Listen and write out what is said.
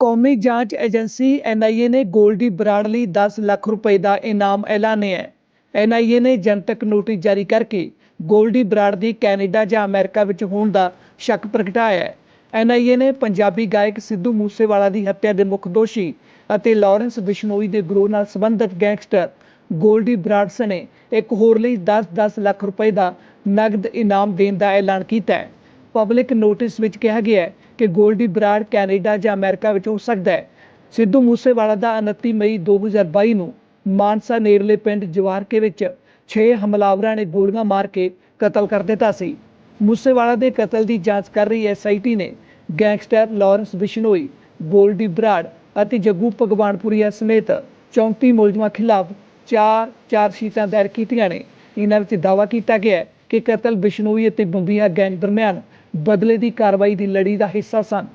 ਕੌਮੀ ਜਾਂਚ agency NIA ਨੇ ਗੋਲਡੀ ਬਰਾੜ ਲਈ 10 ਲੱਖ ਰੁਪਏ ਦਾ ਇਨਾਮ ਐਲਾਨਿਆ ਹੈ। ਐਨਆਈਏ ਨੇ ਜਨਤਕ ਨੋਟਿਸ ਜਾਰੀ ਕਰਕੇ ਗੋਲਡੀ ਬਰਾੜ ਦੀ ਕੈਨੇਡਾ ਜਾਂ ਅਮਰੀਕਾ ਵਿੱਚ ਹੋਣ ਦਾ ਸ਼ੱਕ ਪ੍ਰਗਟਾਇਆ ਹੈ। ਐਨਆਈਏ ਨੇ ਪੰਜਾਬੀ ਗਾਇਕ ਸਿੱਧੂ ਮੂਸੇਵਾਲਾ ਦੀ ਹੱਤਿਆ ਦੇ ਮੁੱਖ ਦੋਸ਼ੀ ਅਤੇ ਲਾਰੈਂਸ ਬਿਸ਼ਨੋਈ ਦੇ ਗਰੋਹ ਨਾਲ ਸੰਬੰਧਿਤ ਗੈਂਗਸਟਰ ਗੋਲਡੀ ਬਰਾੜ ਸਣੇ ਇੱਕ ਹੋਰ ਲਈ 10-10 ਲੱਖ ਰੁਪਏ ਦਾ ਨਗਦ ਇਨਾਮ ਦੇਣ ਦਾ ਐਲਾਨ ਕੀਤਾ ਹੈ। ਪਬਲਿਕ ਨੋਟਿਸ ਵਿੱਚ ਕਿਹਾ ਗਿਆ ਹੈ ਕਿ ਗੋਲਡੀ ਬਰਾੜ ਕੈਨੇਡਾ ਜਾਂ ਅਮਰੀਕਾ ਵਿੱਚ ਹੋ ਸਕਦਾ ਹੈ। ਸਿੱਧੂ ਮੂਸੇਵਾਲਾ ਦਾ 29 ਮਈ 2022 ਨੂੰ ਮਾਨਸਾ ਨੇੜਲੇ ਪਿੰਡ ਜਵਾਰਕੇ ਵਿੱਚ 6 ਹਮਲਾਵਰਾਂ ਨੇ ਗੋਲੀਆਂ ਮਾਰ ਕੇ ਕਤਲ ਕਰ ਦਿੱਤਾ ਸੀ। ਮੂਸੇਵਾਲਾ ਦੇ ਕਤਲ ਦੀ ਜਾਂਚ ਕਰ ਰਹੀ ਐਸਆਈਟੀ ਨੇ ਗੈਂਗਸਟਰ ਲਾਰੈਂਸ ਬਿਸ਼ਨੋਈ ਗੋਲਡੀ ਬਰਾੜ ਅਤੇ ਜੱਗੂ ਭਗਵਾਨਪੁਰੀਆ ਸਮੇਤ 34 ਮੁਲਜ਼ਮਾਂ ਖਿਲਾਫ ਚਾਰ ਚਾਰ ਸ਼ੀਟਾਂ ਦਾਇਰ ਕੀਤੀਆਂ ਨੇ। ਇਹਨਾਂ ਵਿੱਚ ਦਾਅਵਾ ਕੀਤਾ ਗਿਆ ਕਿ ਕਤਲ ਬਿਸ਼ਨੋਈ ਅਤੇ ਬੰਬੀਹਾ ਗੈਂਗ ਦਰਮਿਆਨ ਬਦਲੇ ਦੀ ਕਾਰਵਾਈ ਦੀ ਲੜੀ ਦਾ ਹਿੱਸਾ ਸਨ।